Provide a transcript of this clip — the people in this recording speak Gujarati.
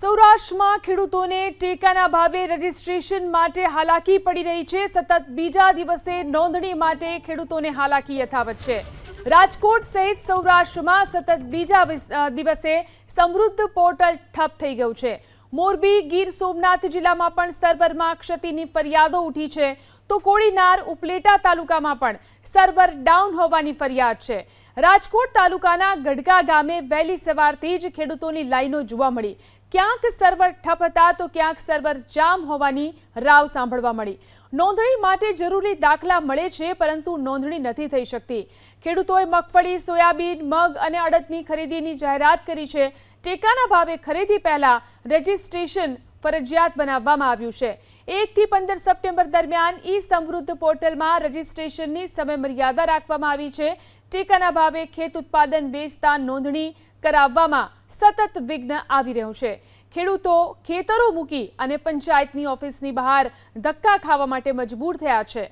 સૌરાષ્ટ્રમાં ખેડૂતોને ટેકાના ભાવે રજીસ્ટ્રેશન માટે હાલાકી પડી રહી છે. સતત બીજા દિવસે નોંધણી માટે ખેડૂતોને હાલાકી યથાવત છે. રાજકોટ સહિત સૌરાષ્ટ્રમાં સતત બીજા દિવસે સમૃદ્ધ પોર્ટલ ઠપ થઈ ગયું છે. મોરબી, ગીર સોમનાથ જિલ્લામાં પણ સર્વરમાં ક્ષતિની ફરિયાદો ઉઠી છે. તો કોડીનાર, ઉપલેટા તાલુકામાં પણ સર્વર ડાઉન હોવાની ફરિયાદ છે. રાજકોટ તાલુકાના ગઢકા ગામે વહેલી સવારથી જ ખેડૂતોની લાઈનો જોવા મળી. ક્યાંક સર્વર ઠપ હતા તો ક્યાંક સર્વર જામ હોવાની રાવ સાંભળવા મળી. નોંધણી માટે જરૂરી દાખલા મળે છે, પરંતુ નોંધણી નથી થઈ શકતી. ખેડૂતોએ મગફળી, સોયાબીન, મગ અને અડદની ખરીદીની જાહેરાત કરી છે. ટેકાના ભાવે ખરીદી પહેલા રજીસ્ટ્રેશન ફરજિયાત બનાવવામાં આવ્યું છે. એકથી પંદર સપ્ટેમ્બર દરમિયાન ઈ સમૃદ્ધ પોર્ટલમાં રજીસ્ટ્રેશનની સમયમર્યાદા રાખવામાં આવી છે. ટેકાના ભાવે ખેત ઉત્પાદન વેચતા નોંધણી કરાવવામાં સતત વિઘ્ન આવી રહ્યું છે. ખેડૂતો ખેતરો મૂકી અને પંચાયતની ઓફિસની બહાર ધક્કા ખાવા માટે મજબૂર થયા છે.